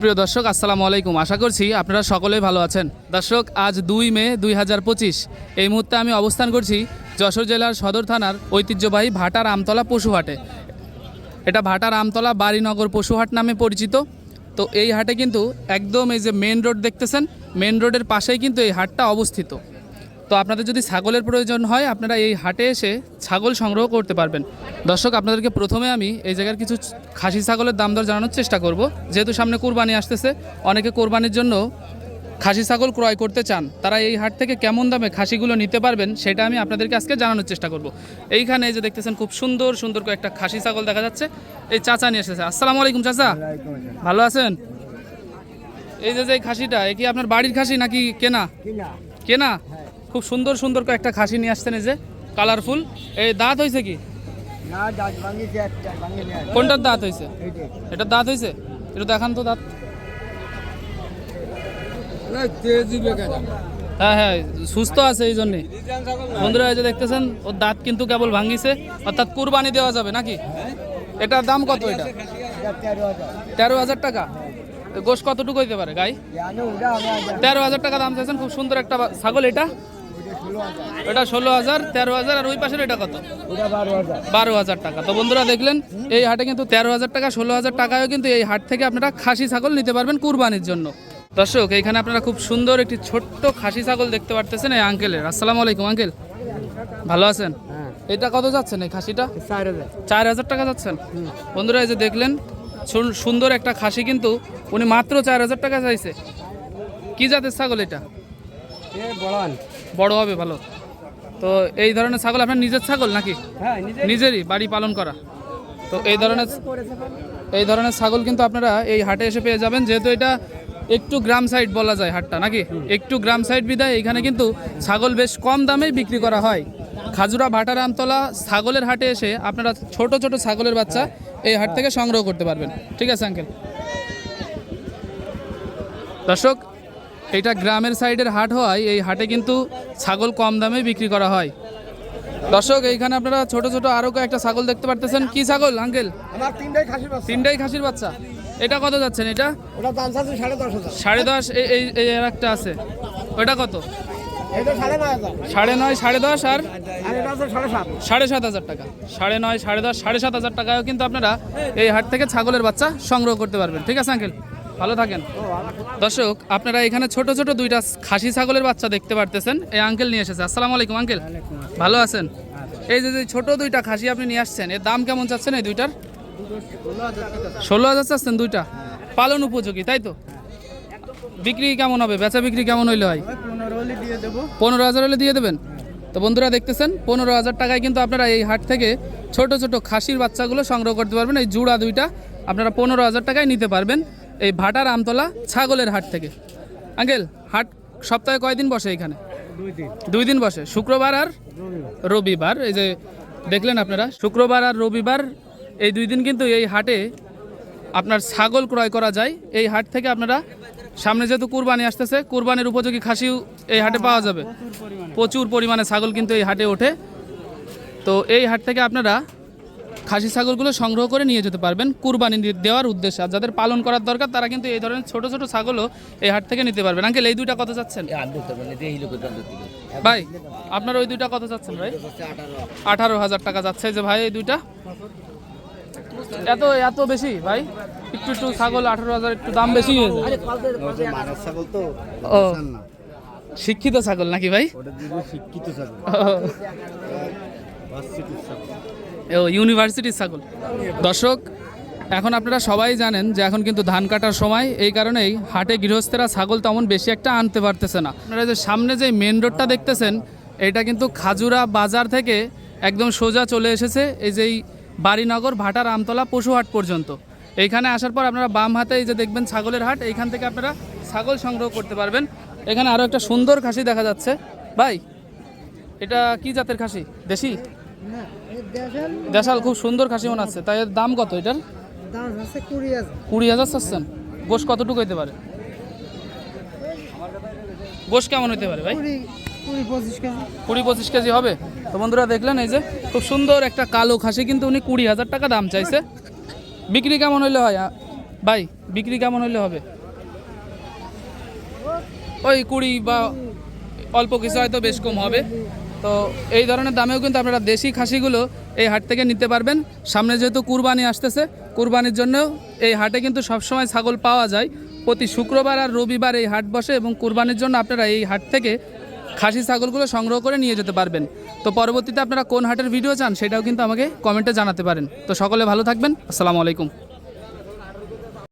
প্রিয় দর্শক, আসসালামু আলাইকুম। আশা করছি আপনারা সকলেই ভালো আছেন। দর্শক, আজ দুই মে দুই হাজার পঁচিশ। এই মুহূর্তে আমি অবস্থান করছি যশোর জেলার সদর থানার ঐতিহ্যবাহী ভাটার আমতলা পশুহাটে। এটা ভাটার আমতলা বাড়িনগর পশুহাট নামে পরিচিত। তো এই হাটে কিন্তু একদম এই যে মেন রোড দেখতেছেন মেন রোডের পাশেই কিন্তু এই হাটটা অবস্থিত। তো আপনাদের যদি ছাগলের প্রয়োজন হয় আপনারা এই হাটে এসে ছাগল সংগ্রহ করতে পারবেন। দর্শক আপনাদেরকে প্রথমে আমি এই জায়গার কিছু খাসি ছাগলের দাম দর জানানোর চেষ্টা করব। যেহেতু সামনে কোরবানি আসতেছে অনেকে কোরবানির জন্য খাসি ছাগল ক্রয় করতে চান। তারা এই হাট থেকে কেমন দামে খাসিগুলো নিতে পারবেন সেটা আমি আপনাদেরকে আজকে জানানোর চেষ্টা করব। এইখানে এই যে দেখতেছেন খুব সুন্দর সুন্দর কয়েকটা খাসি ছাগল দেখা যাচ্ছে। এই চাচা নিয়ে এসেছে। আসসালামু আলাইকুম চাচা। ভালো আছেন? এই যে যে এই খাসিটা এ কি আপনার বাড়ির খাসি নাকি কেনা? কেনা। খুব সুন্দর সুন্দর কয়েকটা খাসি নিয়ে আসছেন এই যে কালারফুল এই দাঁত হয়েছে কি? কোনটার দাঁত হয়েছে? এটা দাঁত হয়েছে? একটু দেখান তো দাঁত। হ্যাঁ হ্যাঁ সুস্থ আছে এই জন্যে। বন্ধুরা এই যে দেখতেছেন ওর দাঁত কিন্তু কেবল ভাঙিছে। অর্থাৎ কুরবানি দেওয়া যাবে নাকি? এটার দাম কত এটা? এটা তেরো হাজার। টাকা। গোশ কতটুকু হইতে পারে গাই? তেরো হাজার টাকা দাম চাইছেন খুব সুন্দর একটা ছাগল এটা। এটা ষোলো হাজার তেরো হাজার আর ওই পাশের এটা কত? বারো হাজার। টাকা। তো বন্ধুরা দেখলেন এই হাটে কিন্তু তেরো হাজার টাকা ষোলো হাজার টাকায়ও কিন্তু এই হাট থেকে আপনারা খাসি ছাগল নিতে পারবেন কুরবানির জন্য। দর্শক এইখানে আপনারা খুব সুন্দর একটি ছোট্ট খাসি ছাগল দেখতে পারতেছেন এই আঙ্কেলের আসসালামু আলাইকুম আঙ্কেল ভালো আছেন? হ্যাঁ। এটা কত যাচ্ছেন এই খাসিটা? চার হাজার। টাকা যাচ্ছেন? বন্ধুরা এই যে দেখলেন সুন্দর একটা খাসি কিন্তু উনি মাত্র চার হাজার টাকা চাইছে। কি জাতের ছাগল এটা? বড় হবে ভালো। তো এই ধরনের ছাগল আপনার নিজের ছাগল নাকি? হ্যাঁ নিজেরই। বাড়ি পালন করা। তো এই ধরনের এই ধরনের ছাগল কিন্তু আপনারা এই হাটে এসে পেয়ে যাবেন যেহেতু এটা একটু গ্রাম সাইড বলা যায় হাটটা নাকি? একটু গ্রাম সাইড বিদায় এখানে কিন্তু ছাগল বেশ কম দামে বিক্রি করা হয়। খাজুরা ভাটার আমতলা ছাগলের হাটে এসে আপনারা ছোট ছোট ছাগলের বাচ্চা এই হাট থেকে সংগ্রহ করতে পারবেন। ঠিক আছে আঙ্কেল? দর্শক এটা গ্রামের সাইডের হাট হওয়ায় এই হাটে কিন্তু ছাগল কম দামে বিক্রি করা হয়। দর্শক এইখানে আপনারা ছোট ছোট আরও কয়েকটা ছাগল দেখতে পারতেছেন। কি ছাগল আঙ্কেল? তিনটাই খাসির বাচ্চা। এটা কত যাচ্ছেন এটা? সাড়ে দশ এই আর একটা আছে। ওটা কত? সাড়ে নয় সাড়ে দশ আর? সাড়ে সাত হাজার টাকা। সাড়ে নয় সাড়ে দশ সাড়ে সাত হাজার টাকায়ও কিন্তু আপনারা এই হাট থেকে ছাগলের বাচ্চা সংগ্রহ করতে পারবেন। ঠিক আছে আঙ্কেল? ভালো থাকেন। দর্শক, আপনারা এখানে ছোট ছোট দুইটা খাসি ছাগলের বাচ্চা দেখতে পারতেছেন। এই আঙ্কেল নিয়ে এসেছে। আসসালামু আলাইকুম আঙ্কেল ভালো আছেন? এই যে ছোট দুইটা খাসি আপনি নিয়ে আসছেন, এর দাম কেমন চাচ্ছেন এই দুইটার? ষোলো হাজার চাচ্ছেন দুইটা? পালন উপযোগী, তাই তো? বিক্রি কেমন হবে? বেচা বিক্রি কেমন হইলে হয়? পনেরো হাজার হলে দিয়ে দেবেন। তো বন্ধুরা দেখতেছেন, পনেরো হাজার টাকায় কিন্তু আপনারা এই হাট থেকে ছোট ছোট খাসির বাচ্চাগুলো সংগ্রহ করতে পারবেন। এই জুড়া দুইটা আপনারা পনেরো হাজার টাকায় নিতে পারবেন। এই ভাটার আমতলা ছাগলের হাট থেকে। আঙ্কেল হাট সপ্তাহে কয়দিন বসে এখানে? দুই দিন। বসে। শুক্রবার আর রবিবার। এই যে দেখলেন আপনারা শুক্রবার আর রবিবার এই দুই দিন কিন্তু এই হাটে আপনার ছাগল ক্রয় করা যায়। এই হাট থেকে আপনারা সামনে যেহেতু কুরবানি আসতেছে কুরবানির উপযোগী খাসিও এই হাটে পাওয়া যাবে। প্রচুর পরিমাণে ছাগল কিন্তু এই হাটে ওঠে। তো এই হাট থেকে আপনারা খাসি ছাগলগুলো সংগ্রহ করে নিয়ে যেতে পারবেন কুরবানি দেওয়ার উদ্দেশ্যে। আর যাদের পালন করার দরকার তারা কিন্তু এই ধরনের ছোট ছোট ছাগলও এই হাট থেকে নিতে পারবেন। আঙ্কেল এই দুইটা কত চাচ্ছেন? ভাই আপনার ওই দুইটা কত চাচ্ছেন ভাই? আঠারো হাজার টাকা যাচ্ছে যে ভাই এই দুইটা। এত এত বেশি ভাই? একটু একটু ছাগল আঠারো হাজার একটু দাম বেশি হয়ে যায়। ও শিক্ষিত ছাগল নাকি ভাই? শিক্ষিত ছাগল। ও ইউনিভার্সিটির ছাগল। দর্শক, এখন আপনারা সবাই জানেন যে এখন কিন্তু ধান কাটার সময়, এই কারণেই হাটে গৃহস্থেরা ছাগল তেমন বেশি একটা আনতে পারতেছে না। আপনারা যে সামনে যে মেন রোডটা দেখতেছেন, এটা কিন্তু খাজুরা বাজার থেকে একদম সোজা চলে এসেছে, এই যে এই বাড়িনগর ভাটার আমতলা পশুহাট পর্যন্ত। এইখানে আসার পর আপনারা বাম হাতে এই যে দেখবেন ছাগলের হাট, এইখান থেকে আপনারা ছাগল সংগ্রহ করতে পারবেন। এখানে আরও একটা সুন্দর খাসি দেখা যাচ্ছে। ভাই, এটা কি জাতের খাসি? দেশি? দেশাল খুব সুন্দর খাসি মনে আছে তাই এর দাম কত এটার? দাম আছে কুড়ি হাজার। চাচ্ছেন। গোশ কতটুকু হইতে পারে? গোশ কেমন হইতে পারে ভাই? কুড়ি পঁচিশ কেজি। হবে। তো বন্ধুরা দেখলেন এই যে খুব সুন্দর একটা কালো খাসি কিন্তু উনি কুড়ি হাজার টাকা দাম চাইছে। বিক্রি কেমন হইলে হয়? ভাই বিক্রি কেমন হলে হবে? ওই কুড়ি বা অল্প কিছু হয়তো বেশ কম হবে। তো এই ধরনের দামেও কিন্তু আপনারা দেশি খাসিগুলো এই হাট থেকে নিতে পারবেন। সামনে যেহেতু কুরবানি আসতেছে, কুরবানির জন্যও এই হাটে কিন্তু সবসময় ছাগল পাওয়া যায়। প্রতি শুক্রবার আর রবিবার এই হাট বসে এবং কুরবানির জন্য আপনারা এই হাট থেকে খাসি ছাগলগুলো সংগ্রহ করে নিয়ে যেতে পারবেন। তো পরবর্তীতে আপনারা কোন হাটের ভিডিও চান সেটাও কিন্তু আমাকে কমেন্টে জানাতে পারেন। তো সকলে ভালো থাকবেন। আসসালামু আলাইকুম।